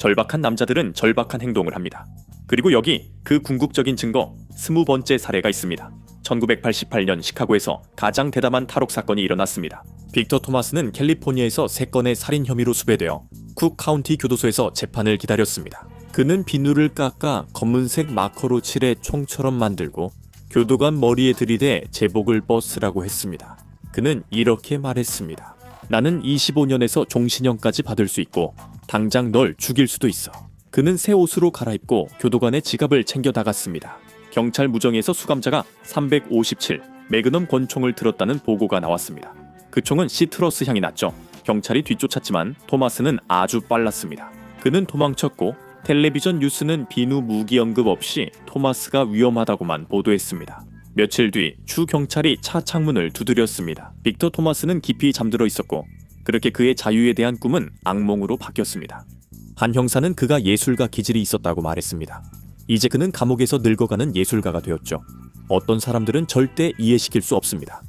절박한 남자들은 절박한 행동을 합니다. 그리고 여기 그 궁극적인 증거 스무 번째 사례가 있습니다. 1988년 시카고에서 가장 대담한 탈옥 사건이 일어났습니다. 빅터 토마스는 캘리포니아에서 세 건의 살인 혐의로 수배되어 쿡 카운티 교도소에서 재판을 기다렸습니다. 그는 비누를 깎아 검은색 마커로 칠해 총처럼 만들고 교도관 머리에 들이대 제복을 벗으라고 했습니다. 그는 이렇게 말했습니다. 나는 25년에서 종신형까지 받을 수 있고 당장 널 죽일 수도 있어. 그는 새 옷으로 갈아입고 교도관의 지갑을 챙겨 나갔습니다. 경찰 무정에서 수감자가 357 매그넘 권총을 들었다는 보고가 나왔습니다. 그 총은 시트러스 향이 났죠. 경찰이 뒤쫓았지만 토마스는 아주 빨랐습니다. 그는 도망쳤고 텔레비전 뉴스는 비누 무기 언급 없이 토마스가 위험하다고만 보도했습니다. 며칠 뒤 주 경찰이 차 창문을 두드렸습니다. 빅터 토마스는 깊이 잠들어 있었고 그렇게 그의 자유에 대한 꿈은 악몽으로 바뀌었습니다. 한 형사는 그가 예술가 기질이 있었다고 말했습니다. 이제 그는 감옥에서 늙어가는 예술가가 되었죠. 어떤 사람들은 절대 이해시킬 수 없습니다.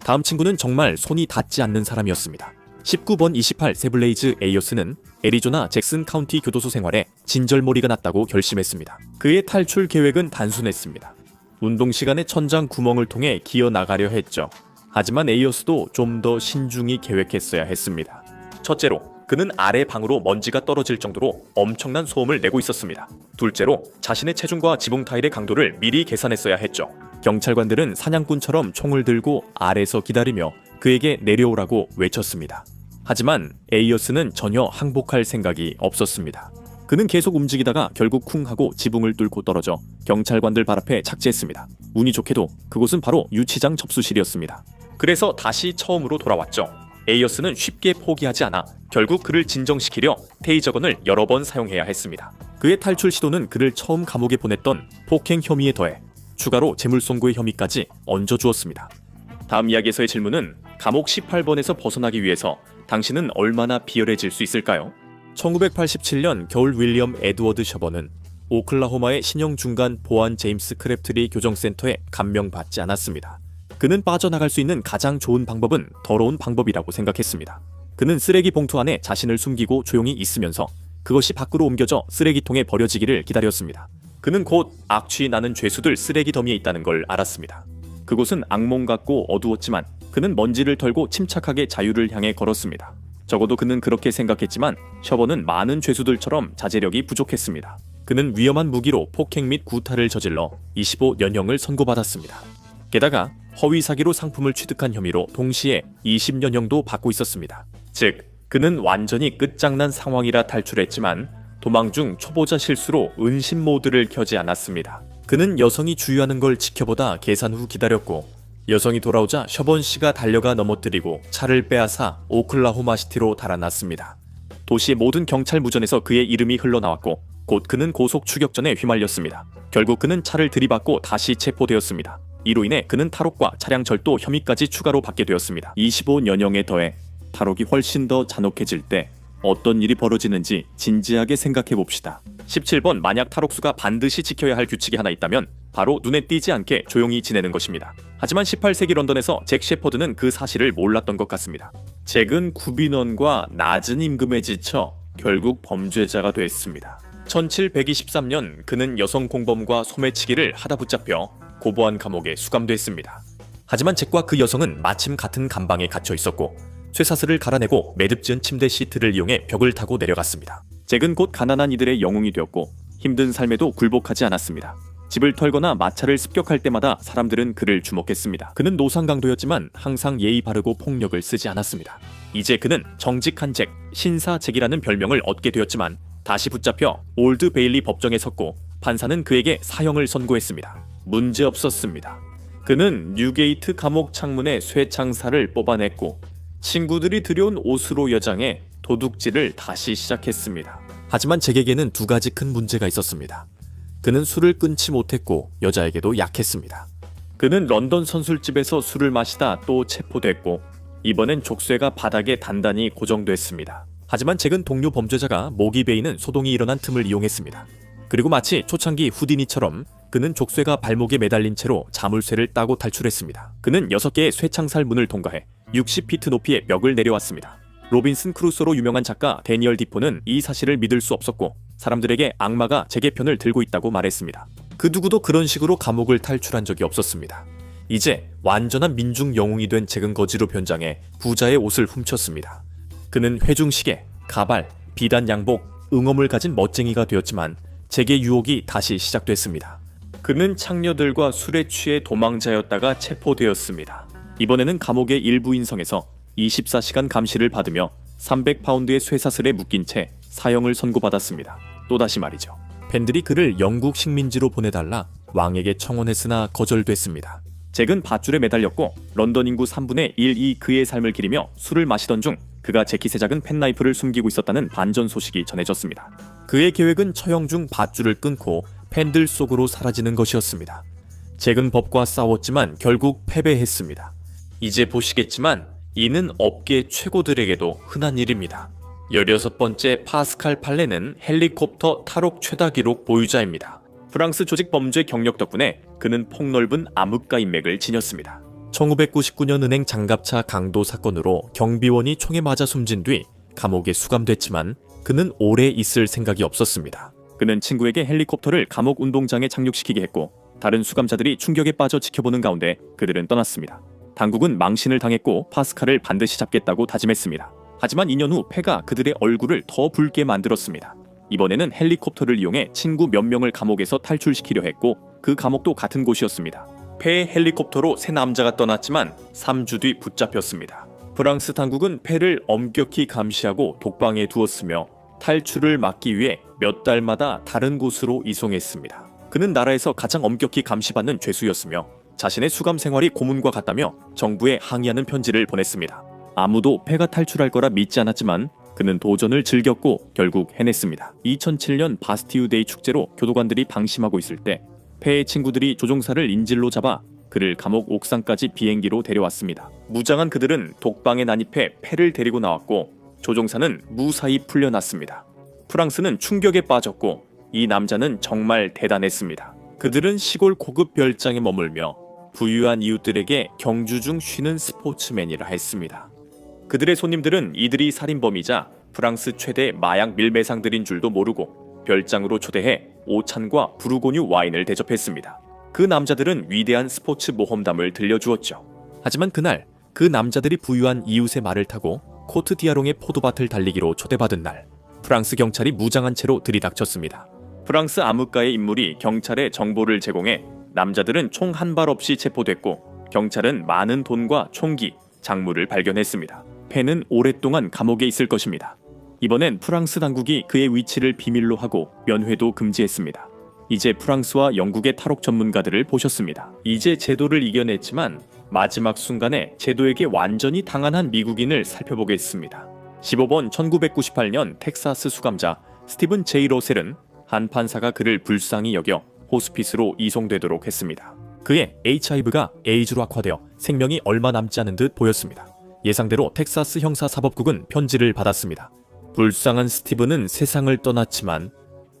다음 친구는 정말 손이 닿지 않는 사람이었습니다. 19번 28 세블레이즈 에이어스는 애리조나 잭슨 카운티 교도소 생활에 진절머리가 났다고 결심했습니다. 그의 탈출 계획은 단순했습니다. 운동 시간에 천장 구멍을 통해 기어 나가려 했죠. 하지만 에이어스도 좀 더 신중히 계획했어야 했습니다. 첫째로, 그는 아래 방으로 먼지가 떨어질 정도로 엄청난 소음을 내고 있었습니다. 둘째로, 자신의 체중과 지붕 타일의 강도를 미리 계산했어야 했죠. 경찰관들은 사냥꾼처럼 총을 들고 아래서 기다리며 그에게 내려오라고 외쳤습니다. 하지만 에이어스는 전혀 항복할 생각이 없었습니다. 그는 계속 움직이다가 결국 쿵 하고 지붕을 뚫고 떨어져 경찰관들 발 앞에 착지했습니다. 운이 좋게도 그곳은 바로 유치장 접수실이었습니다. 그래서 다시 처음으로 돌아왔죠. 에이어스는 쉽게 포기하지 않아 결국 그를 진정시키려 테이저건을 여러 번 사용해야 했습니다. 그의 탈출 시도는 그를 처음 감옥에 보냈던 폭행 혐의에 더해 추가로 재물송고의 혐의까지 얹어주었습니다. 다음 이야기에서의 질문은 감옥 18번에서 벗어나기 위해서 당신은 얼마나 비열해질 수 있을까요? 1987년 겨울 윌리엄 에드워드 셔버는 오클라호마의 신형 중간 보안 제임스 크랩트리 교정센터에 감명받지 않았습니다. 그는 빠져나갈 수 있는 가장 좋은 방법은 더러운 방법이라고 생각했습니다. 그는 쓰레기 봉투 안에 자신을 숨기고 조용히 있으면서 그것이 밖으로 옮겨져 쓰레기통에 버려지기를 기다렸습니다. 그는 곧 악취 나는 죄수들 쓰레기 더미에 있다는 걸 알았습니다. 그곳은 악몽 같고 어두웠지만 그는 먼지를 털고 침착하게 자유를 향해 걸었습니다. 적어도 그는 그렇게 생각했지만 셔버는 많은 죄수들처럼 자제력이 부족했습니다. 그는 위험한 무기로 폭행 및 구타를 저질러 25년형을 선고받았습니다. 게다가 허위 사기로 상품을 취득한 혐의로 동시에 20년형도 받고 있었습니다. 즉, 그는 완전히 끝장난 상황이라 탈출했지만 도망 중 초보자 실수로 은신 모드를 켜지 않았습니다. 그는 여성이 주유하는 걸 지켜보다 계산 후 기다렸고 여성이 돌아오자 셔번 씨가 달려가 넘어뜨리고 차를 빼앗아 오클라호마 시티로 달아났습니다. 도시의 모든 경찰 무전에서 그의 이름이 흘러나왔고 곧 그는 고속 추격전에 휘말렸습니다. 결국 그는 차를 들이받고 다시 체포되었습니다. 이로 인해 그는 탈옥과 차량 절도 혐의까지 추가로 받게 되었습니다. 25년형에 더해 탈옥이 훨씬 더 잔혹해질 때 어떤 일이 벌어지는지 진지하게 생각해 봅시다. 17번 만약 탈옥수가 반드시 지켜야 할 규칙이 하나 있다면 바로 눈에 띄지 않게 조용히 지내는 것입니다. 하지만 18세기 런던에서 잭 셰퍼드는 그 사실을 몰랐던 것 같습니다. 잭은 구빈원과 낮은 임금에 지쳐 결국 범죄자가 됐습니다. 1723년 그는 여성 공범과 소매치기를 하다 붙잡혀 고보안 감옥에 수감됐습니다. 하지만 잭과 그 여성은 마침 같은 감방에 갇혀 있었고 쇠사슬을 갈아내고 매듭 지은 침대 시트를 이용해 벽을 타고 내려갔습니다. 잭은 곧 가난한 이들의 영웅이 되었고 힘든 삶에도 굴복하지 않았습니다. 집을 털거나 마차를 습격할 때마다 사람들은 그를 주목했습니다. 그는 노상강도였지만 항상 예의 바르고 폭력을 쓰지 않았습니다. 이제 그는 정직한 잭, 신사 잭이라는 별명을 얻게 되었지만 다시 붙잡혀 올드 베일리 법정에 섰고 판사는 그에게 사형을 선고했습니다. 문제 없었습니다. 그는 뉴게이트 감옥 창문에 쇠창살을 뽑아냈고 친구들이 들여온 옷으로 여장해 도둑질을 다시 시작했습니다. 하지만 잭에게는 두 가지 큰 문제가 있었습니다. 그는 술을 끊지 못했고 여자에게도 약했습니다. 그는 런던 선술집에서 술을 마시다 또 체포됐고 이번엔 족쇄가 바닥에 단단히 고정됐습니다. 하지만 잭은 동료 범죄자가 목이 베이는 소동이 일어난 틈을 이용했습니다. 그리고 마치 초창기 후디니처럼 그는 족쇄가 발목에 매달린 채로 자물쇠를 따고 탈출했습니다. 그는 6개의 쇠창살 문을 통과해 60피트 높이의 벽을 내려왔습니다. 로빈슨 크루소로 유명한 작가 데니얼 디포는 이 사실을 믿을 수 없었고 사람들에게 악마가 제개편을 들고 있다고 말했습니다. 그 누구도 그런 식으로 감옥을 탈출한 적이 없었습니다. 이제 완전한 민중 영웅이 된 재근거지로 변장해 부자의 옷을 훔쳤습니다. 그는 회중시계, 가발, 비단 양복, 응엄을 가진 멋쟁이가 되었지만 재계 유혹이 다시 시작됐습니다. 그는 창녀들과 술에 취해 도망자였다가 체포되었습니다. 이번에는 감옥의 일부 인성에서 24시간 감시를 받으며 300파운드의 쇠사슬에 묶인 채 사형을 선고받았습니다. 또다시 말이죠. 팬들이 그를 영국 식민지로 보내달라 왕에게 청원했으나 거절됐습니다. 잭은 밧줄에 매달렸고 런던 인구 3분의 1이 그의 삶을 기리며 술을 마시던 중 그가 재킷에 작은 펜나이프를 숨기고 있었다는 반전 소식이 전해졌습니다. 그의 계획은 처형 중 밧줄을 끊고 팬들 속으로 사라지는 것이었습니다. 잭은 법과 싸웠지만 결국 패배했습니다. 이제 보시겠지만 이는 업계 최고들에게도 흔한 일입니다. 16번째 파스칼 팔레는 헬리콥터 탈옥 최다 기록 보유자입니다. 프랑스 조직 범죄 경력 덕분에 그는 폭넓은 암흑가 인맥을 지녔습니다. 1999년 은행 장갑차 강도 사건으로 경비원이 총에 맞아 숨진 뒤 감옥에 수감됐지만 그는 오래 있을 생각이 없었습니다. 그는 친구에게 헬리콥터를 감옥 운동장에 착륙시키게 했고 다른 수감자들이 충격에 빠져 지켜보는 가운데 그들은 떠났습니다. 당국은 망신을 당했고 파스칼을 반드시 잡겠다고 다짐했습니다. 하지만 2년 후 패가 그들의 얼굴을 더 붉게 만들었습니다. 이번에는 헬리콥터를 이용해 친구 몇 명을 감옥에서 탈출시키려 했고 그 감옥도 같은 곳이었습니다. 패의 헬리콥터로 세 남자가 떠났지만 3주 뒤 붙잡혔습니다. 프랑스 당국은 패를 엄격히 감시하고 독방에 두었으며 탈출을 막기 위해 몇 달마다 다른 곳으로 이송했습니다. 그는 나라에서 가장 엄격히 감시받는 죄수였으며 자신의 수감 생활이 고문과 같다며 정부에 항의하는 편지를 보냈습니다. 아무도 패가 탈출할 거라 믿지 않았지만 그는 도전을 즐겼고 결국 해냈습니다. 2007년 바스티유데이 축제로 교도관들이 방심하고 있을 때 패의 친구들이 조종사를 인질로 잡아 그를 감옥 옥상까지 비행기로 데려왔습니다. 무장한 그들은 독방에 난입해 패를 데리고 나왔고 조종사는 무사히 풀려났습니다. 프랑스는 충격에 빠졌고 이 남자는 정말 대단했습니다. 그들은 시골 고급 별장에 머물며 부유한 이웃들에게 경주 중 쉬는 스포츠맨이라 했습니다. 그들의 손님들은 이들이 살인범이자 프랑스 최대 마약 밀매상들인 줄도 모르고 별장으로 초대해 오찬과 부르고뉴 와인을 대접했습니다. 그 남자들은 위대한 스포츠 모험담을 들려주었죠. 하지만 그날 그 남자들이 부유한 이웃의 말을 타고 코트 디아롱의 포도밭을 달리기로 초대받은 날 프랑스 경찰이 무장한 채로 들이닥쳤습니다. 프랑스 암흑가의 인물이 경찰에 정보를 제공해 남자들은 총 한 발 없이 체포됐고 경찰은 많은 돈과 총기, 작물을 발견했습니다. 펜은 오랫동안 감옥에 있을 것입니다. 이번엔 프랑스 당국이 그의 위치를 비밀로 하고 면회도 금지했습니다. 이제 프랑스와 영국의 탈옥 전문가들을 보셨습니다. 이제 제도를 이겨냈지만 마지막 순간에 제도에게 완전히 당한 한 미국인을 살펴보겠습니다. 15번 1998년 텍사스 수감자 스티븐 제이 로셀은 한 판사가 그를 불쌍히 여겨 호스피스로 이송되도록 했습니다. 그의 HIV가 에이즈로 악화되어 생명이 얼마 남지 않은 듯 보였습니다. 예상대로 텍사스 형사사법국은 편지를 받았습니다. 불쌍한 스티븐은 세상을 떠났지만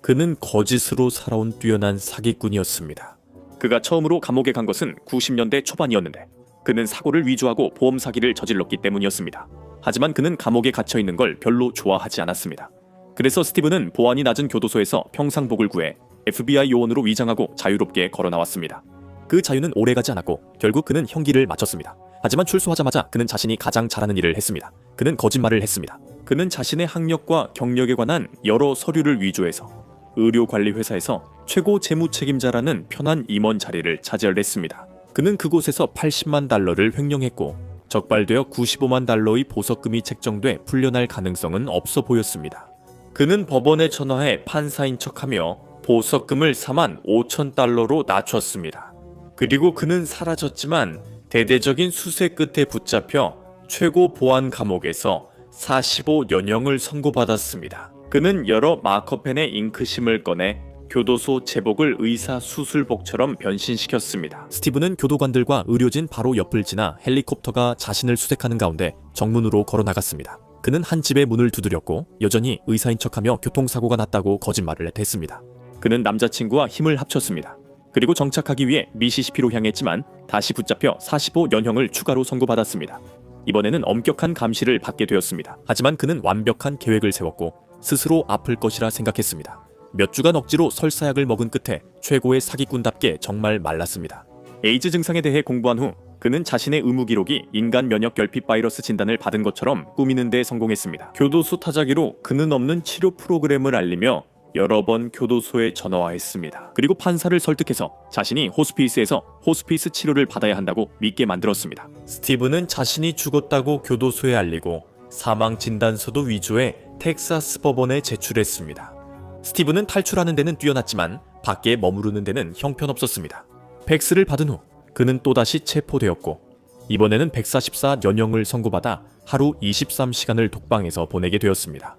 그는 거짓으로 살아온 뛰어난 사기꾼이었습니다. 그가 처음으로 감옥에 간 것은 90년대 초반이었는데 그는 사고를 위조하고 보험 사기를 저질렀기 때문이었습니다. 하지만 그는 감옥에 갇혀 있는 걸 별로 좋아하지 않았습니다. 그래서 스티븐은 보안이 낮은 교도소에서 평상복을 구해 FBI 요원으로 위장하고 자유롭게 걸어 나왔습니다. 그 자유는 오래가지 않았고 결국 그는 형기를 마쳤습니다. 하지만 출소하자마자 그는 자신이 가장 잘하는 일을 했습니다. 그는 거짓말을 했습니다. 그는 자신의 학력과 경력에 관한 여러 서류를 위조해서 의료관리회사에서 최고 재무 책임자라는 편한 임원 자리를 차지했습니다. 그는 그곳에서 80만 달러를 횡령했고 적발되어 95만 달러의 보석금이 책정돼 풀려날 가능성은 없어 보였습니다. 그는 법원에 전화해 판사인 척하며 보석금을 4만 5천 달러로 낮췄습니다. 그리고 그는 사라졌지만 대대적인 수세 끝에 붙잡혀 최고 보안 감옥에서 45년형을 선고받았습니다. 그는 여러 마커펜에 잉크심을 꺼내 교도소 제복을 의사 수술복처럼 변신시켰습니다. 스티브는 교도관들과 의료진 바로 옆을 지나 헬리콥터가 자신을 수색하는 가운데 정문으로 걸어 나갔습니다. 그는 한 집의 문을 두드렸고 여전히 의사인 척하며 교통사고가 났다고 거짓말을 했습니다. 그는 남자친구와 힘을 합쳤습니다. 그리고 정착하기 위해 미시시피로 향했지만 다시 붙잡혀 45년형을 추가로 선고받았습니다. 이번에는 엄격한 감시를 받게 되었습니다. 하지만 그는 완벽한 계획을 세웠고 스스로 아플 것이라 생각했습니다. 몇 주간 억지로 설사약을 먹은 끝에 최고의 사기꾼답게 정말 말랐습니다. 에이즈 증상에 대해 공부한 후 그는 자신의 의무 기록이 인간 면역 결핍 바이러스 진단을 받은 것처럼 꾸미는 데 성공했습니다. 교도소 타자기로 그는 없는 치료 프로그램을 알리며 여러 번 교도소에 전화했습니다. 그리고 판사를 설득해서 자신이 호스피스에서 호스피스 치료를 받아야 한다고 믿게 만들었습니다. 스티브는 자신이 죽었다고 교도소에 알리고 사망 진단서도 위조해 텍사스 법원에 제출했습니다. 스티브는 탈출하는 데는 뛰어났지만 밖에 머무르는 데는 형편없었습니다. 백스를 받은 후 그는 또다시 체포되었고 이번에는 144 연형을 선고받아 하루 23시간을 독방에서 보내게 되었습니다.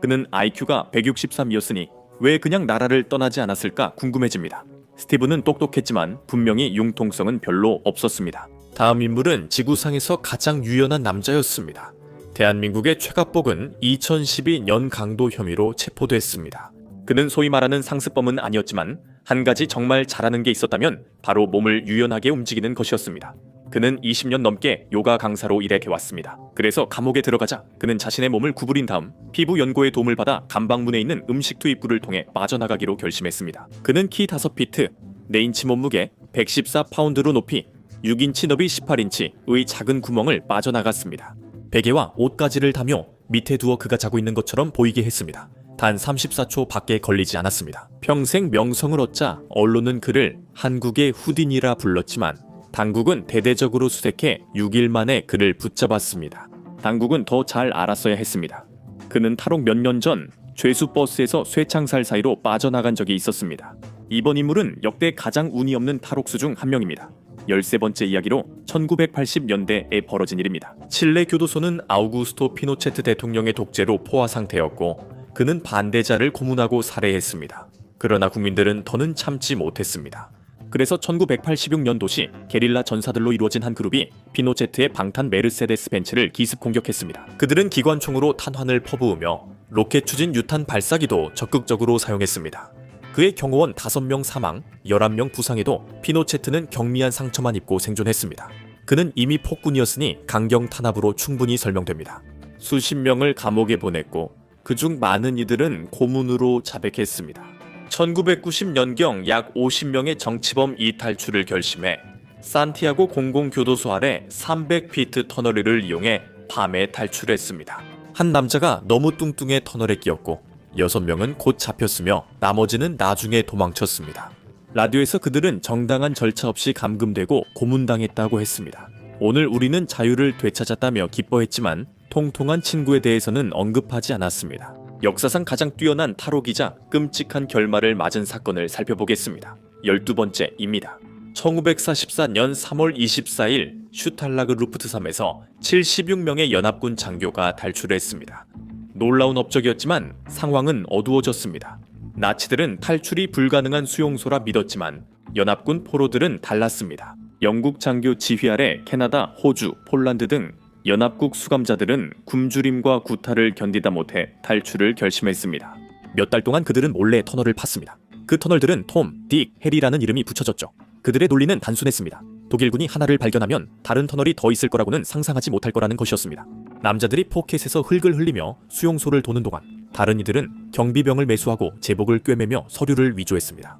그는 IQ가 163이었으니 왜 그냥 나라를 떠나지 않았을까 궁금해집니다. 스티브는 똑똑했지만 분명히 융통성은 별로 없었습니다. 다음 인물은 지구상에서 가장 유연한 남자였습니다. 대한민국의 최갑복은 2012 연강도 혐의로 체포됐습니다. 그는 소위 말하는 상습범은 아니었지만 한 가지 정말 잘하는 게 있었다면 바로 몸을 유연하게 움직이는 것이었습니다. 그는 20년 넘게 요가 강사로 일해 왔습니다. 그래서 감옥에 들어가자 그는 자신의 몸을 구부린 다음 피부 연고의 도움을 받아 감방문에 있는 음식 투입구를 통해 빠져나가기로 결심했습니다. 그는 키 5피트, 4인치 몸무게, 114파운드로 높이 6인치 너비 18인치의 작은 구멍을 빠져나갔습니다. 베개와 옷가지를 다며 밑에 두어 그가 자고 있는 것처럼 보이게 했습니다. 단 34초 밖에 걸리지 않았습니다. 평생 명성을 얻자 언론은 그를 한국의 후딘이라 불렀지만 당국은 대대적으로 수색해 6일 만에 그를 붙잡았습니다. 당국은 더 잘 알았어야 했습니다. 그는 탈옥 몇 년 전 죄수 버스에서 쇠창살 사이로 빠져나간 적이 있었습니다. 이번 인물은 역대 가장 운이 없는 탈옥수 중 한 명입니다. 13번째 이야기로 1980년대에 벌어진 일입니다. 칠레 교도소는 아우구스토 피노체트 대통령의 독재로 포화 상태였고 그는 반대자를 고문하고 살해했습니다. 그러나 국민들은 더는 참지 못했습니다. 그래서 1986년도시 게릴라 전사들로 이루어진 한 그룹이 피노체트의 방탄 메르세데스 벤츠를 기습 공격했습니다. 그들은 기관총으로 탄환을 퍼부으며 로켓 추진 유탄 발사기도 적극적으로 사용했습니다. 그의 경호원 5명 사망, 11명 부상에도 피노체트는 경미한 상처만 입고 생존했습니다. 그는 이미 폭군이었으니 강경 탄압으로 충분히 설명됩니다. 수십 명을 감옥에 보냈고 그중 많은 이들은 고문으로 자백했습니다. 1990년경 약 50명의 정치범 이탈출을 결심해 산티아고 공공교도소 아래 300피트 터널을 이용해 밤에 탈출했습니다. 한 남자가 너무 뚱뚱해 터널에 끼었고 6명은 곧 잡혔으며 나머지는 나중에 도망쳤습니다. 라디오에서 그들은 정당한 절차 없이 감금되고 고문당했다고 했습니다. 오늘 우리는 자유를 되찾았다며 기뻐했지만 통통한 친구에 대해서는 언급하지 않았습니다. 역사상 가장 뛰어난 탈옥이자 끔찍한 결말을 맞은 사건을 살펴보겠습니다. 12번째입니다. 1944년 3월 24일 슈탈라그 루프트 섬에서 76명의 연합군 장교가 탈출했습니다. 놀라운 업적이었지만 상황은 어두워졌습니다. 나치들은 탈출이 불가능한 수용소라 믿었지만 연합군 포로들은 달랐습니다. 영국 장교 지휘 아래 캐나다, 호주, 폴란드 등 연합국 수감자들은 굶주림과 구타를 견디다 못해 탈출을 결심했습니다. 몇 달 동안 그들은 몰래 터널을 팠습니다. 그 터널들은 톰, 딕, 해리라는 이름이 붙여졌죠. 그들의 논리는 단순했습니다. 독일군이 하나를 발견하면 다른 터널이 더 있을 거라고는 상상하지 못할 거라는 것이었습니다. 남자들이 포켓에서 흙을 흘리며 수용소를 도는 동안 다른 이들은 경비병을 매수하고 제복을 꿰매며 서류를 위조했습니다.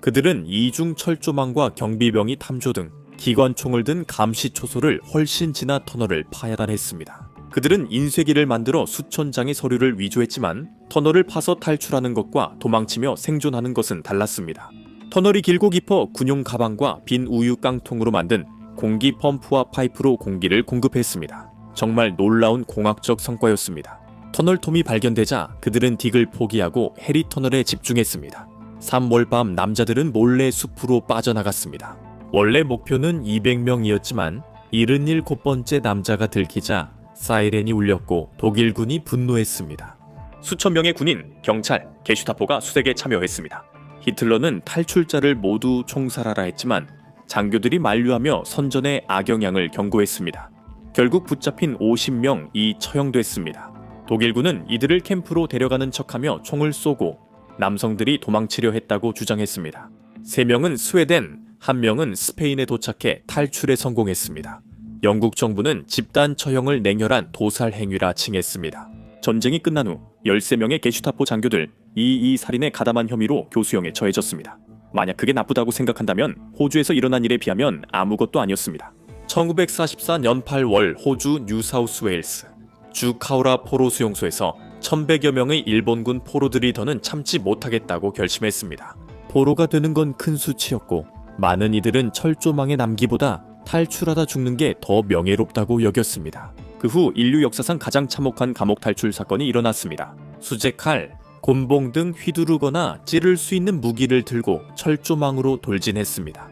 그들은 이중 철조망과 경비병이 탐조 등 기관총을 든 감시 초소를 훨씬 지나 터널을 파야단했습니다. 그들은 인쇄기를 만들어 수천 장의 서류를 위조했지만 터널을 파서 탈출하는 것과 도망치며 생존하는 것은 달랐습니다. 터널이 길고 깊어 군용 가방과 빈 우유 깡통으로 만든 공기 펌프와 파이프로 공기를 공급했습니다. 정말 놀라운 공학적 성과였습니다. 터널 톰이 발견되자 그들은 딕을 포기하고 해리 터널에 집중했습니다. 3월 밤 남자들은 몰래 숲으로 빠져나갔습니다. 원래 목표는 200명이었지만 77번째 남자가 들키자 사이렌이 울렸고 독일군이 분노했습니다. 수천 명의 군인, 경찰, 게슈타포가 수색에 참여했습니다. 히틀러는 탈출자를 모두 총살하라 했지만 장교들이 만류하며 선전의 악영향을 경고했습니다. 결국 붙잡힌 50명이 처형됐습니다. 독일군은 이들을 캠프로 데려가는 척하며 총을 쏘고 남성들이 도망치려 했다고 주장했습니다. 3명은 스웨덴, 한 명은 스페인에 도착해 탈출에 성공했습니다. 영국 정부는 집단 처형을 냉혈한 도살 행위라 칭했습니다. 전쟁이 끝난 후 13명의 게슈타포 장교들 이이 살인에 가담한 혐의로 교수형에 처해졌습니다. 만약 그게 나쁘다고 생각한다면 호주에서 일어난 일에 비하면 아무것도 아니었습니다. 1944년 8월 호주 뉴사우스웨일스 주 카우라 포로 수용소에서 1100여 명의 일본군 포로들이 더는 참지 못하겠다고 결심했습니다. 포로가 되는 건 큰 수치였고 많은 이들은 철조망에 남기보다 탈출하다 죽는 게 더 명예롭다고 여겼습니다. 그 후 인류 역사상 가장 참혹한 감옥 탈출 사건이 일어났습니다. 수제칼, 곤봉 등 휘두르거나 찌를 수 있는 무기를 들고 철조망으로 돌진했습니다.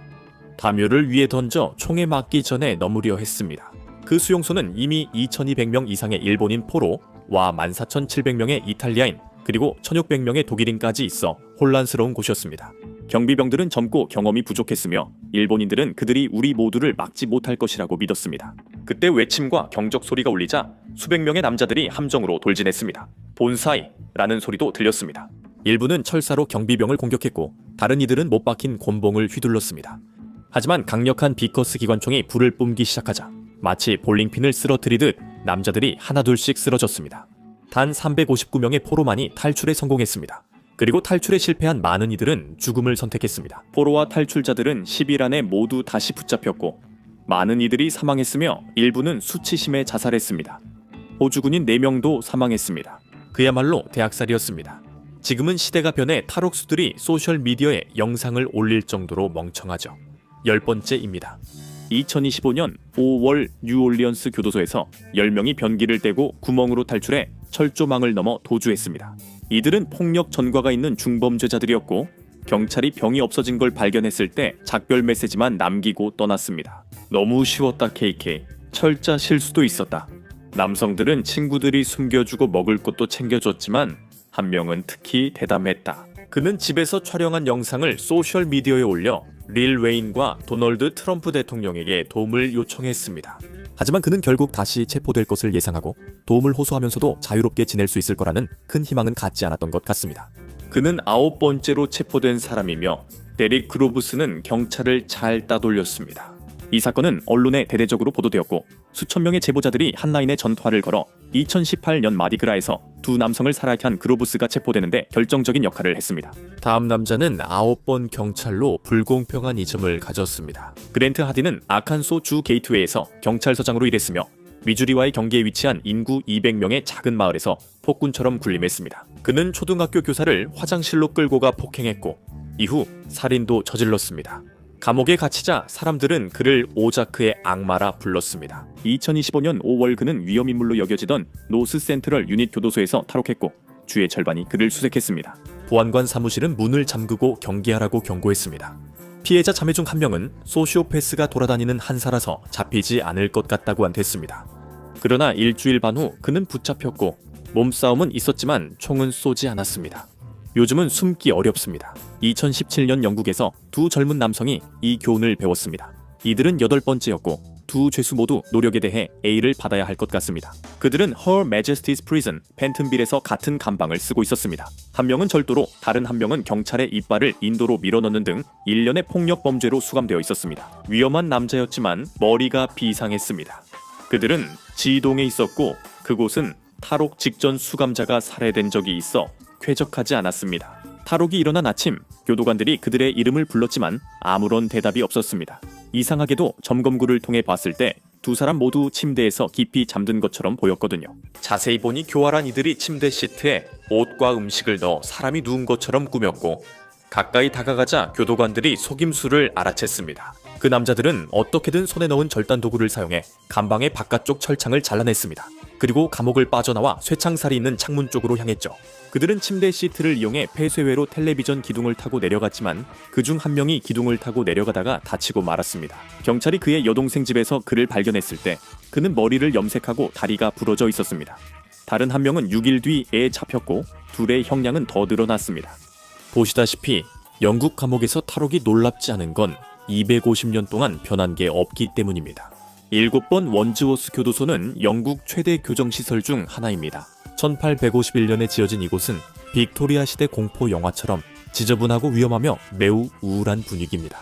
담요를 위에 던져 총에 맞기 전에 넘으려 했습니다. 그 수용소는 이미 2200명 이상의 일본인 포로 와 14700명의 이탈리아인 그리고 1600명의 독일인까지 있어 혼란스러운 곳이었습니다. 경비병들은 젊고 경험이 부족했으며 일본인들은 그들이 우리 모두를 막지 못할 것이라고 믿었습니다. 그때 외침과 경적 소리가 울리자 수백 명의 남자들이 함정으로 돌진했습니다. 본사이라는 소리도 들렸습니다. 일부는 철사로 경비병을 공격했고 다른 이들은 못 박힌 곤봉을 휘둘렀습니다. 하지만 강력한 비커스 기관총이 불을 뿜기 시작하자 마치 볼링핀을 쓰러뜨리듯 남자들이 하나둘씩 쓰러졌습니다. 단 359명의 포로만이 탈출에 성공했습니다. 그리고 탈출에 실패한 많은 이들은 죽음을 선택했습니다. 포로와 탈출자들은 10일 안에 모두 다시 붙잡혔고 많은 이들이 사망했으며 일부는 수치심에 자살했습니다. 호주군인 4명도 사망했습니다. 그야말로 대학살이었습니다. 지금은 시대가 변해 탈옥수들이 소셜 미디어에 영상을 올릴 정도로 멍청하죠. 열 번째입니다. 2025년 5월 뉴올리언스 교도소에서 10명이 변기를 떼고 구멍으로 탈출해 철조망을 넘어 도주했습니다. 이들은 폭력 전과가 있는 중범죄자들이었고 경찰이 병이 없어진 걸 발견했을 때 작별 메시지만 남기고 떠났습니다. 너무 쉬웠다 KK. 철자 실수도 있었다. 남성들은 친구들이 숨겨주고 먹을 것도 챙겨줬지만 한 명은 특히 대담했다. 그는 집에서 촬영한 영상을 소셜 미디어에 올려 릴 웨인과 도널드 트럼프 대통령에게 도움을 요청했습니다. 하지만 그는 결국 다시 체포될 것을 예상하고 도움을 호소하면서도 자유롭게 지낼 수 있을 거라는 큰 희망은 갖지 않았던 것 같습니다. 그는 아홉 번째로 체포된 사람이며 데릭 그로브스는 경찰을 잘 따돌렸습니다. 이 사건은 언론에 대대적으로 보도되었고 수천 명의 제보자들이 한라인에 전화를 걸어 2018년 마디그라에서 두 남성을 살해한 한 그로브스가 체포되는데 결정적인 역할을 했습니다. 다음 남자는 아홉 번 경찰로 불공평한 이점을 가졌습니다. 그랜트 하디는 아칸소 주 게이트웨이에서 경찰서장으로 일했으며 미주리와의 경계에 위치한 인구 200명의 작은 마을에서 폭군처럼 군림했습니다. 그는 초등학교 교사를 화장실로 끌고 가 폭행했고 이후 살인도 저질렀습니다. 감옥에 갇히자 사람들은 그를 오자크의 악마라 불렀습니다. 2025년 5월 그는 위험인물로 여겨지던 노스 센트럴 유닛 교도소에서 탈옥했고 주의 절반이 그를 수색했습니다. 보안관 사무실은 문을 잠그고 경계하라고 경고했습니다. 피해자 자매 중 한 명은 소시오패스가 돌아다니는 한사라서 잡히지 않을 것 같다고 한댔습니다. 그러나 일주일 반 후 그는 붙잡혔고 몸싸움은 있었지만 총은 쏘지 않았습니다. 요즘은 숨기 어렵습니다. 2017년 영국에서 두 젊은 남성이 이 교훈을 배웠습니다. 이들은 여덟 번째였고 두 죄수 모두 노력에 대해 A를 받아야 할 것 같습니다. 그들은 Her Majesty's Prison 펜튼빌에서 같은 감방을 쓰고 있었습니다. 한 명은 절도로, 다른 한 명은 경찰의 이빨을 인도로 밀어넣는 등 일련의 폭력 범죄로 수감되어 있었습니다. 위험한 남자였지만 머리가 비상했습니다. 그들은 지동에 있었고 그곳은 탈옥 직전 수감자가 살해된 적이 있어 쾌적하지 않았습니다. 탈옥이 일어난 아침, 교도관들이 그들의 이름을 불렀지만 아무런 대답이 없었습니다. 이상하게도 점검구를 통해 봤을 때 두 사람 모두 침대에서 깊이 잠든 것처럼 보였거든요. 자세히 보니 교활한 이들이 침대 시트에 옷과 음식을 넣어 사람이 누운 것처럼 꾸몄고 가까이 다가가자 교도관들이 속임수를 알아챘습니다. 그 남자들은 어떻게든 손에 넣은 절단 도구를 사용해 감방의 바깥쪽 철창을 잘라냈습니다. 그리고 감옥을 빠져나와 쇠창살이 있는 창문 쪽으로 향했죠. 그들은 침대 시트를 이용해 폐쇄회로 텔레비전 기둥을 타고 내려갔지만 그중 한 명이 기둥을 타고 내려가다가 다치고 말았습니다. 경찰이 그의 여동생 집에서 그를 발견했을 때 그는 머리를 염색하고 다리가 부러져 있었습니다. 다른 한 명은 6일 뒤에 잡혔고 둘의 형량은 더 늘어났습니다. 보시다시피 영국 감옥에서 탈옥이 놀랍지 않은 건 250년 동안 변한 게 없기 때문입니다. 일곱 번 원즈워스 교도소는 영국 최대 교정시설 중 하나입니다. 1851년에 지어진 이곳은 빅토리아 시대 공포 영화처럼 지저분하고 위험하며 매우 우울한 분위기입니다.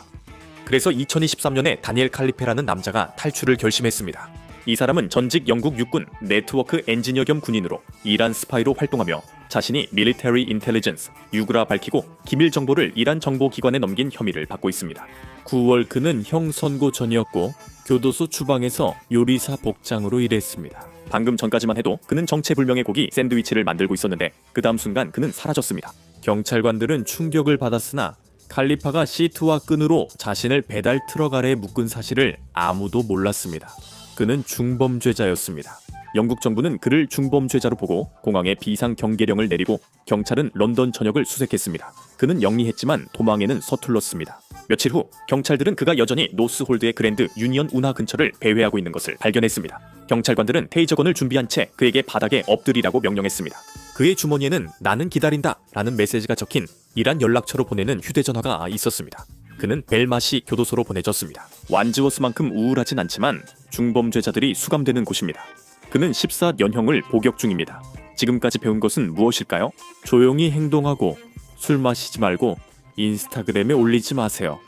그래서 2023년에 다니엘 칼리페라는 남자가 탈출을 결심했습니다. 이 사람은 전직 영국 육군 네트워크 엔지니어 겸 군인으로 이란 스파이로 활동하며 자신이 밀리터리 인텔리전스 유그라 밝히고 기밀 정보를 이란 정보기관에 넘긴 혐의를 받고 있습니다. 9월 그는 형 선고 전이었고 교도소 주방에서 요리사 복장으로 일했습니다. 방금 전까지만 해도 그는 정체불명의 고기 샌드위치를 만들고 있었는데 그 다음 순간 그는 사라졌습니다. 경찰관들은 충격을 받았으나 칼리파가 시트와 끈으로 자신을 배달 트럭 아래에 묶은 사실을 아무도 몰랐습니다. 그는 중범죄자였습니다. 영국 정부는 그를 중범죄자로 보고 공항에 비상 경계령을 내리고 경찰은 런던 전역을 수색했습니다. 그는 영리했지만 도망에는 서툴렀습니다. 며칠 후 경찰들은 그가 여전히 노스홀드의 그랜드 유니언 운하 근처를 배회하고 있는 것을 발견했습니다. 경찰관들은 테이저건을 준비한 채 그에게 바닥에 엎드리라고 명령했습니다. 그의 주머니에는 나는 기다린다 라는 메시지가 적힌 이란 연락처로 보내는 휴대전화가 있었습니다. 그는 벨마시 교도소로 보내졌습니다. 완즈워스만큼 우울하진 않지만 중범죄자들이 수감되는 곳입니다. 그는 14년형을 복역 중입니다. 지금까지 배운 것은 무엇일까요? 조용히 행동하고 술 마시지 말고 인스타그램에 올리지 마세요.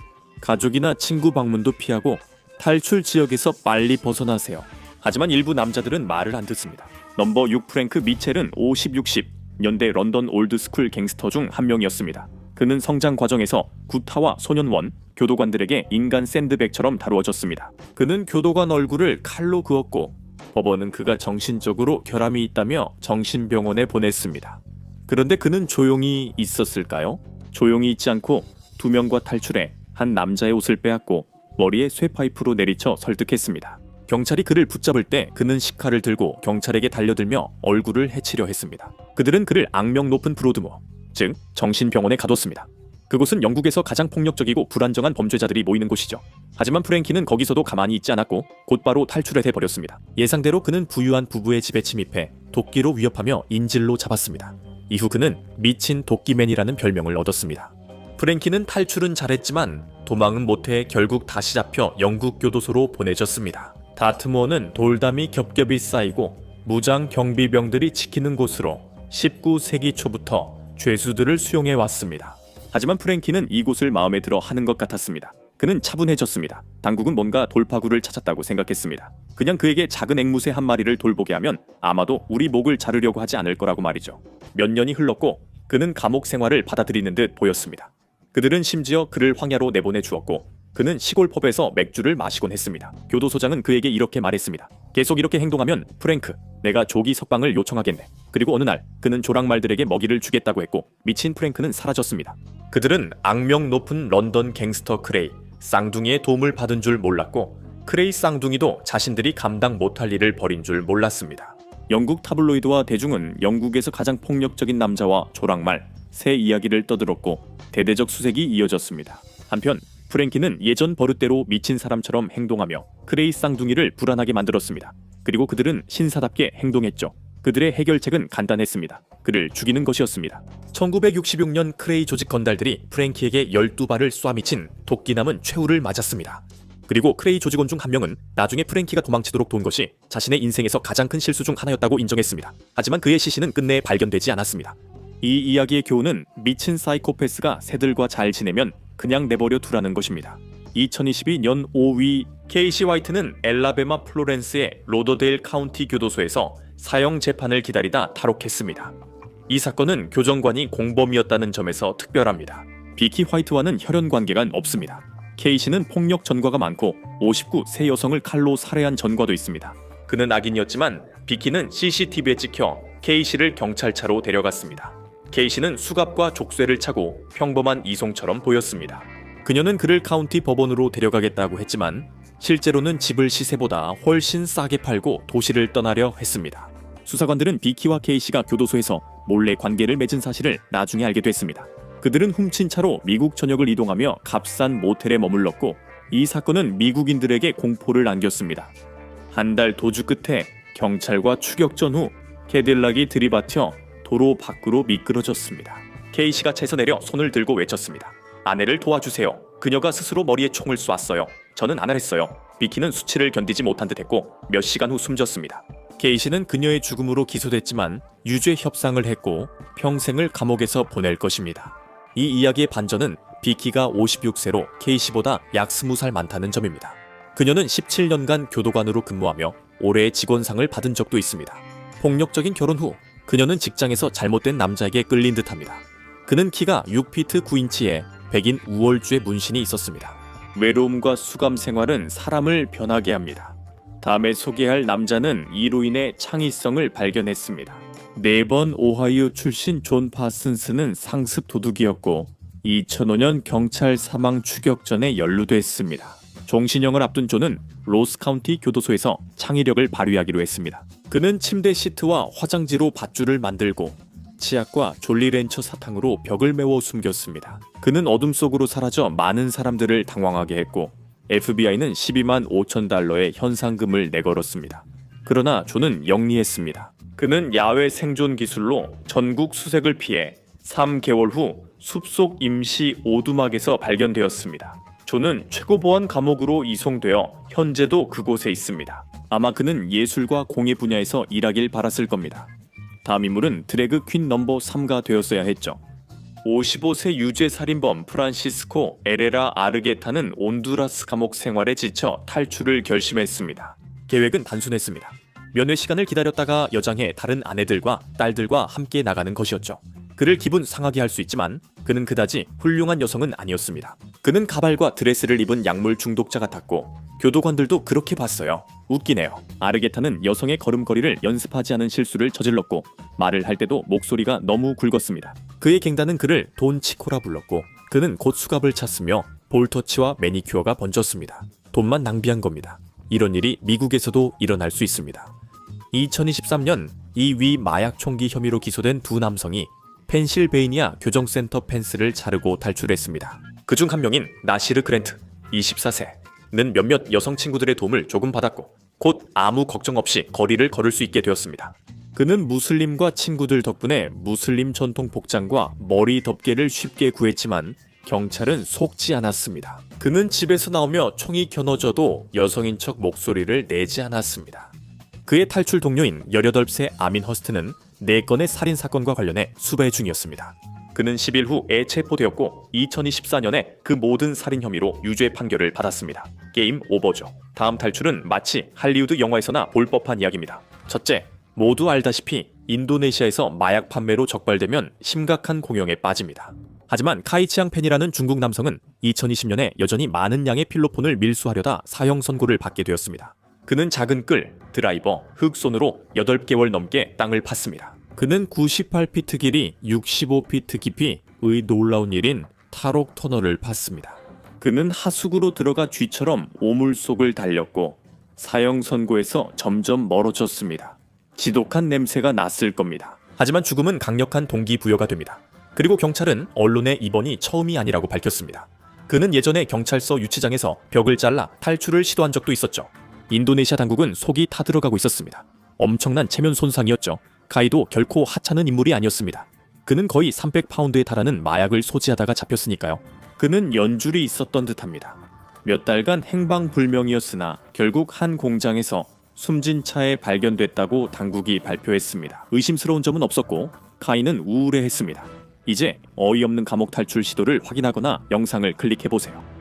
가족이나 친구 방문도 피하고 탈출 지역에서 빨리 벗어나세요. 하지만 일부 남자들은 말을 안 듣습니다. 넘버 6 프랭크 미첼은 50, 60 연대 런던 올드스쿨 갱스터 중 한 명이었습니다. 그는 성장 과정에서 구타와 소년원, 교도관들에게 인간 샌드백처럼 다루어졌습니다. 그는 교도관 얼굴을 칼로 그었고 법원은 그가 정신적으로 결함이 있다며 정신병원에 보냈습니다. 그런데 그는 조용히 있었을까요? 조용히 있지 않고 두 명과 탈출해 한 남자의 옷을 빼앗고 머리에 쇠파이프로 내리쳐 설득했습니다. 경찰이 그를 붙잡을 때 그는 식칼을 들고 경찰에게 달려들며 얼굴을 해치려 했습니다. 그들은 그를 악명 높은 브로드모, 즉 정신병원에 가뒀습니다. 그곳은 영국에서 가장 폭력적이고 불안정한 범죄자들이 모이는 곳이죠. 하지만 프랭키는 거기서도 가만히 있지 않았고 곧바로 탈출을 해버렸습니다. 예상대로 그는 부유한 부부의 집에 침입해 도끼로 위협하며 인질로 잡았습니다. 이후 그는 미친 도끼맨이라는 별명을 얻었습니다. 프랭키는 탈출은 잘했지만 도망은 못해 결국 다시 잡혀 영국 교도소로 보내졌습니다. 다트모어는 돌담이 겹겹이 쌓이고 무장 경비병들이 지키는 곳으로 19세기 초부터 죄수들을 수용해 왔습니다. 하지만 프랭키는 이곳을 마음에 들어 하는 것 같았습니다. 그는 차분해졌습니다. 당국은 뭔가 돌파구를 찾았다고 생각했습니다. 그냥 그에게 작은 앵무새 한 마리를 돌보게 하면 아마도 우리 목을 자르려고 하지 않을 거라고 말이죠. 몇 년이 흘렀고 그는 감옥 생활을 받아들이는 듯 보였습니다. 그들은 심지어 그를 황야로 내보내 주었고 그는 시골 펍에서 맥주를 마시곤 했습니다. 교도소장은 그에게 이렇게 말했습니다. 계속 이렇게 행동하면 프랭크, 내가 조기 석방을 요청하겠네. 그리고 어느 날 그는 조랑말들에게 먹이를 주겠다고 했고 미친 프랭크는 사라졌습니다. 그들은 악명 높은 런던 갱스터 크레이, 쌍둥이의 도움을 받은 줄 몰랐고 크레이 쌍둥이도 자신들이 감당 못할 일을 벌인 줄 몰랐습니다. 영국 타블로이드와 대중은 영국에서 가장 폭력적인 남자와 조랑말, 새 이야기를 떠들었고 대대적 수색이 이어졌습니다. 한편 프랭키는 예전 버릇대로 미친 사람처럼 행동하며 크레이 쌍둥이를 불안하게 만들었습니다. 그리고 그들은 신사답게 행동했죠. 그들의 해결책은 간단했습니다. 그를 죽이는 것이었습니다. 1966년 크레이 조직 건달들이 프랭키에게 12발을 쏴미친 도끼남은 최후를 맞았습니다. 그리고 크레이 조직원 중 한 명은 나중에 프랭키가 도망치도록 돈 것이 자신의 인생에서 가장 큰 실수 중 하나였다고 인정했습니다. 하지만 그의 시신은 끝내 발견되지 않았습니다. 이 이야기의 교훈은 미친 사이코패스가 새들과 잘 지내면 그냥 내버려 두라는 것입니다. 2022년 5위 케이시 화이트는 엘라베마 플로렌스의 로더데일 카운티 교도소에서 사형 재판을 기다리다 탈옥했습니다. 이 사건은 교정관이 공범이었다는 점에서 특별합니다. 비키 화이트와는 혈연 관계가 없습니다. 케이시는 폭력 전과가 많고 59세 여성을 칼로 살해한 전과도 있습니다. 그는 악인이었지만 비키는 CCTV에 찍혀 케이시를 경찰차로 데려갔습니다. 케이시는 수갑과 족쇄를 차고 평범한 이송처럼 보였습니다. 그녀는 그를 카운티 법원으로 데려가겠다고 했지만 실제로는 집을 시세보다 훨씬 싸게 팔고 도시를 떠나려 했습니다. 수사관들은 비키와 케이시가 교도소에서 몰래 관계를 맺은 사실을 나중에 알게 됐습니다. 그들은 훔친 차로 미국 전역을 이동하며 값싼 모텔에 머물렀고 이 사건은 미국인들에게 공포를 안겼습니다. 한 달 도주 끝에 경찰과 추격 전 후 캐딜락이 들이받혀 도로 밖으로 미끄러졌습니다. 케이시가 차에서 내려 손을 들고 외쳤습니다. 아내를 도와주세요. 그녀가 스스로 머리에 총을 쐈어요. 저는 안 했어요. 비키는 수치를 견디지 못한 듯했고 몇 시간 후 숨졌습니다. 케이시는 그녀의 죽음으로 기소됐지만 유죄 협상을 했고 평생을 감옥에서 보낼 것입니다. 이 이야기의 반전은 비키가 56세로 K씨보다 약 20살 많다는 점입니다. 그녀는 17년간 교도관으로 근무하며 올해의 직원상을 받은 적도 있습니다. 폭력적인 결혼 후 그녀는 직장에서 잘못된 남자에게 끌린 듯합니다. 그는 키가 6피트 9인치에 백인 우월주의 문신이 있었습니다. 외로움과 수감 생활은 사람을 변하게 합니다. 다음에 소개할 남자는 이로 인해 창의성을 발견했습니다. 네 번 오하이오 출신 존 파슨스는 상습 도둑이었고 2005년 경찰 사망 추격전에 연루됐습니다. 종신형을 앞둔 존은 로스카운티 교도소에서 창의력을 발휘하기로 했습니다. 그는 침대 시트와 화장지로 밧줄을 만들고 치약과 졸리렌처 사탕으로 벽을 메워 숨겼습니다. 그는 어둠 속으로 사라져 많은 사람들을 당황하게 했고 FBI는 12만 5천 달러의 현상금을 내걸었습니다. 그러나 존은 영리했습니다. 그는 야외 생존 기술로 전국 수색을 피해 3개월 후 숲속 임시 오두막에서 발견되었습니다. 존은 최고보안 감옥으로 이송되어 현재도 그곳에 있습니다. 아마 그는 예술과 공예 분야에서 일하길 바랐을 겁니다. 다음 인물은 드래그 퀸 넘버 3가 되었어야 했죠. 55세 유죄 살인범 프란시스코 에레라 아르게타는 온두라스 감옥 생활에 지쳐 탈출을 결심했습니다. 계획은 단순했습니다. 면회 시간을 기다렸다가 여장해 다른 아내들과 딸들과 함께 나가는 것이었죠. 그를 기분 상하게 할 수 있지만 그는 그다지 훌륭한 여성은 아니었습니다. 그는 가발과 드레스를 입은 약물 중독자 같았고 교도관들도 그렇게 봤어요. 웃기네요. 아르게타는 여성의 걸음걸이를 연습하지 않은 실수를 저질렀고 말을 할 때도 목소리가 너무 굵었습니다. 그의 갱단은 그를 돈 치코라 불렀고 그는 곧 수갑을 찼으며 볼터치와 매니큐어가 번졌습니다. 돈만 낭비한 겁니다. 이런 일이 미국에서도 일어날 수 있습니다. 2023년 이 위 마약 총기 혐의로 기소된 두 남성이 펜실베이니아 교정센터 펜스를 자르고 탈출했습니다. 그중 한 명인 나시르 그랜트, 24세는 몇몇 여성 친구들의 도움을 조금 받았고 곧 아무 걱정 없이 거리를 걸을 수 있게 되었습니다. 그는 무슬림과 친구들 덕분에 무슬림 전통 복장과 머리 덮개를 쉽게 구했지만 경찰은 속지 않았습니다. 그는 집에서 나오며 총이 겨눠져도 여성인 척 목소리를 내지 않았습니다. 그의 탈출 동료인 18세 아민 허스트는 4건의 살인 사건과 관련해 수배 중이었습니다. 그는 10일 후에 체포되었고 2024년에 그 모든 살인 혐의로 유죄 판결을 받았습니다. 게임 오버죠. 다음 탈출은 마치 할리우드 영화에서나 볼 법한 이야기입니다. 첫째, 모두 알다시피 인도네시아에서 마약 판매로 적발되면 심각한 공영에 빠집니다. 하지만 카이치앙 펜이라는 중국 남성은 2020년에 여전히 많은 양의 필로폰을 밀수하려다 사형 선고를 받게 되었습니다. 그는 작은 끌, 드라이버, 흑손으로 8개월 넘게 땅을 팠습니다. 그는 98피트 길이, 65피트 깊이의 놀라운 일인 탈옥 터널을 팠습니다. 그는 하수구로 들어가 쥐처럼 오물 속을 달렸고 사형 선고에서 점점 멀어졌습니다. 지독한 냄새가 났을 겁니다. 하지만 죽음은 강력한 동기부여가 됩니다. 그리고 경찰은 언론의 입원이 처음이 아니라고 밝혔습니다. 그는 예전에 경찰서 유치장에서 벽을 잘라 탈출을 시도한 적도 있었죠. 인도네시아 당국은 속이 타들어가고 있었습니다. 엄청난 체면 손상이었죠. 가이도 결코 하찮은 인물이 아니었습니다. 그는 거의 300파운드에 달하는 마약을 소지하다가 잡혔으니까요. 그는 연줄이 있었던 듯합니다. 몇 달간 행방불명이었으나 결국 한 공장에서 숨진 차에 발견됐다고 당국이 발표했습니다. 의심스러운 점은 없었고 카이는 우울해했습니다. 이제 어이없는 감옥 탈출 시도를 확인하거나 영상을 클릭해 보세요.